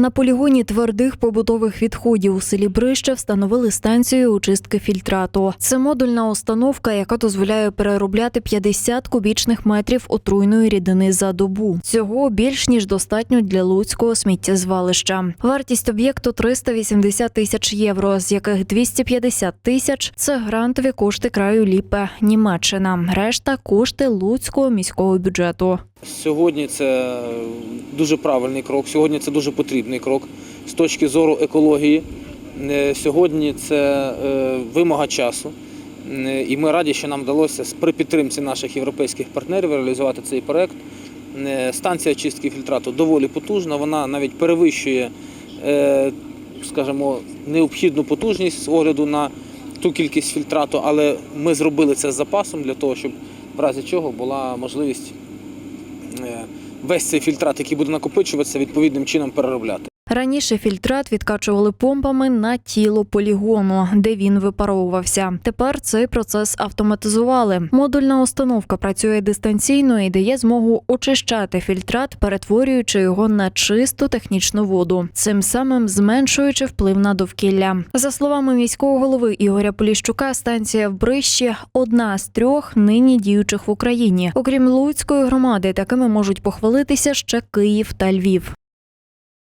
На полігоні твердих побутових відходів у селі Брище встановили станцію очистки фільтрату. Це модульна установка, яка дозволяє переробляти 50 кубічних метрів отруйної рідини за добу. Цього більш ніж достатньо для луцького сміттєзвалища. Вартість об'єкту 380 тисяч євро, з яких 250 тисяч це грантові кошти краю Ліпе, Німеччина. Решта кошти луцького міського бюджету. Сьогодні це дуже правильний крок, сьогодні це дуже потрібний крок з точки зору екології. Е, Сьогодні це е, вимога часу. Е, І ми раді, що нам вдалося при підтримці наших європейських партнерів реалізувати цей проект. Станція чистки фільтрату доволі потужна, вона навіть перевищує, скажімо, необхідну потужність з огляду на ту кількість фільтрату, але ми зробили це з запасом для того, щоб в разі чого була можливість весь цей фільтрат, який буде накопичуватися, відповідним чином переробляти. Раніше фільтрат відкачували помпами на тіло полігону, де він випаровувався. Тепер цей процес автоматизували. Модульна установка працює дистанційно і дає змогу очищати фільтрат, перетворюючи його на чисту технічну воду, цим самим зменшуючи вплив на довкілля. За словами міського голови Ігоря Поліщука, станція в Брищі одна з трьох нині діючих в Україні. Окрім Луцької громади, такими можуть похвалитися ще Київ та Львів.